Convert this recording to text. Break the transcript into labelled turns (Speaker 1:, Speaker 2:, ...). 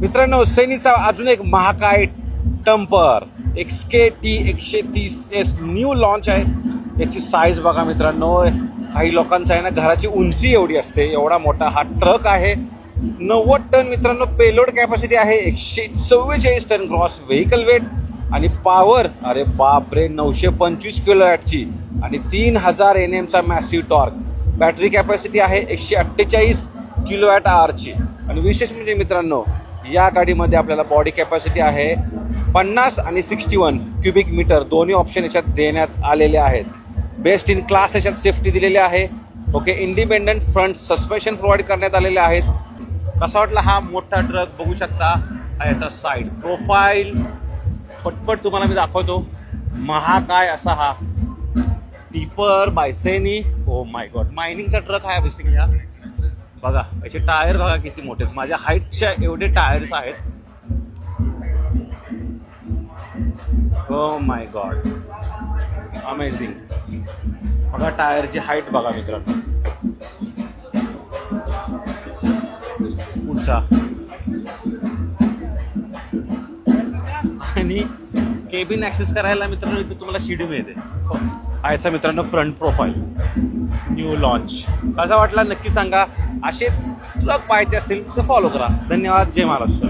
Speaker 1: मित्रांनो सैनीचा अजून एक महाकाय टंपर एक्स के टी एकशे तीस एस न्यू लॉन्च आहे. याची साईज बघा मित्रांनो. काही लोकांचा आहे ना घराची उंची एवढी असते. एवढा मोठा हा ट्रक आहे. नव्वद टन मित्रांनो पेलोड कॅपॅसिटी आहे. एकशे चव्वेचाळीस टन क्रॉस व्हेकल वेट आणि पॉवर अरे बापरे नऊशे पंचवीस किलो ॲटची आणि तीन हजार एन एमचा मॅसिव टॉर्क बॅटरी कॅपॅसिटी आहे एकशे अठ्ठेचाळीस किलो वॅट आरची आणि विशेष म्हणजे मित्रांनो या गाडीमध्ये आपल्याला बॉडी कॅपॅसिटी आहे पन्नास आणि सिक्स्टी वन क्युबिक मीटर दोन्ही ऑप्शन याच्यात देण्यात आलेले आहेत. बेस्ट इन क्लास याच्यात सेफ्टी दिलेली आहे. Okay independent front suspension provide करण्यात आलेले आहेत. कसा वाटला हा मोठा ट्रक बघू शकता. याचा साईड प्रोफाईल पटपट तुम्हाला मी दाखवतो. महाकाय असा हा. टिपर बायसेनी ओ माय गॉड मायनिंगचा ट्रक आहे बेसिकली हा. बघा याचे टायर बघा किती मोठे आहेत. माझ्या हाईटच्या एवढे टायर्स आहेत. हो माय गॉड अमेझिंग बघा टायरची हाईट बघा मित्रांनो. पुढचा. आणि केबिन ऍक्सेस करायला मित्रांनो इथे तुम्हाला शिडी मिळते. याचा मित्रांनो फ्रंट प्रोफाईल न्यू लॉन्च कसा वाटला नक्की सांगा. असेच ट्रक पाहायचे असतील तर फॉलो करा. धन्यवाद. जय महाराष्ट्र.